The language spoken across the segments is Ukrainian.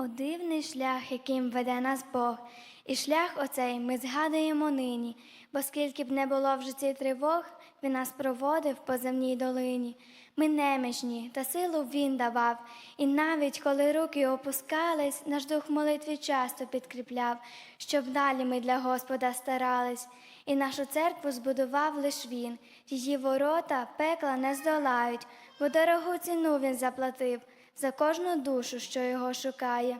О дивний шлях, яким веде нас Бог, і шлях оцей ми згадуємо нині, бо скільки б не було в житті тривог, він нас проводив по земній долині. Ми немічні, та силу він давав, і навіть коли руки опускались, наш дух молитві часто підкріпляв, щоб далі ми для Господа старались. І нашу церкву збудував лиш він, її ворота пекла не здолають, бо дорогу ціну він заплатив за кожну душу, що його шукає.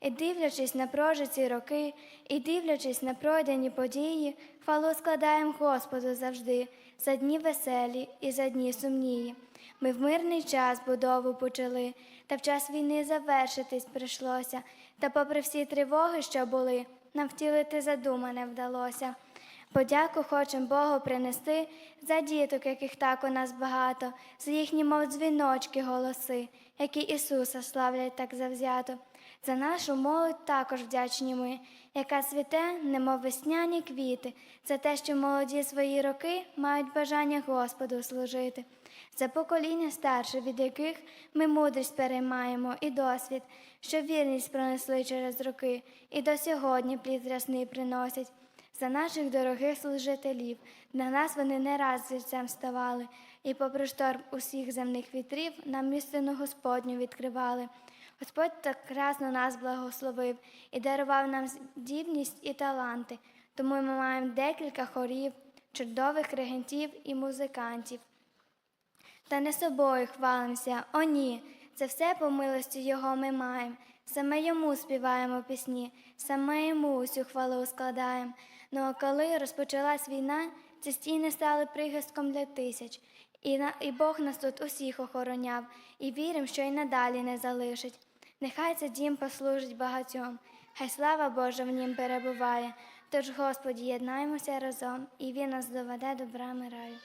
І дивлячись на прожиті роки, і дивлячись на пройдені події, хвалу складаємо Господу завжди, за дні веселі і за дні сумнії. Ми в мирний час будову почали, та в час війни завершитись прийшлося. Та попри всі тривоги, що були, нам втілити задумане вдалося. Подяку хочем Богу принести за діток, яких так у нас багато, за їхні, мов дзвіночки, голоси, які Ісуса славлять так завзято. За нашу молодь також вдячні ми, яка цвіте, немов весняні квіти, за те, що молоді свої роки мають бажання Господу служити. За покоління старше, від яких ми мудрість переймаємо і досвід, що вірність пронесли через роки, і до сьогодні плід рясний приносять за наших дорогих служителів. Для нас вони не раз зірцем ставали, і попри шторм усіх земних вітрів нам істину Господню відкривали. Господь так красно нас благословив і дарував нам здібність і таланти. Тому ми маємо декілька хорів, чудових регентів і музикантів. Та не собою хвалимося, о ні, це все по милості Його ми маємо. Саме йому співаємо пісні, саме йому усю хвалу складаємо. Ну а коли розпочалась війна, ці стіни стали прихистком для тисяч, і, на, і Бог нас тут усіх охороняв, і віримо, що й надалі не залишить. Нехай цей дім послужить багатьом, хай слава Божа в нім перебуває. Тож, Господі, єднаймося разом, і Він нас доведе до брами раю.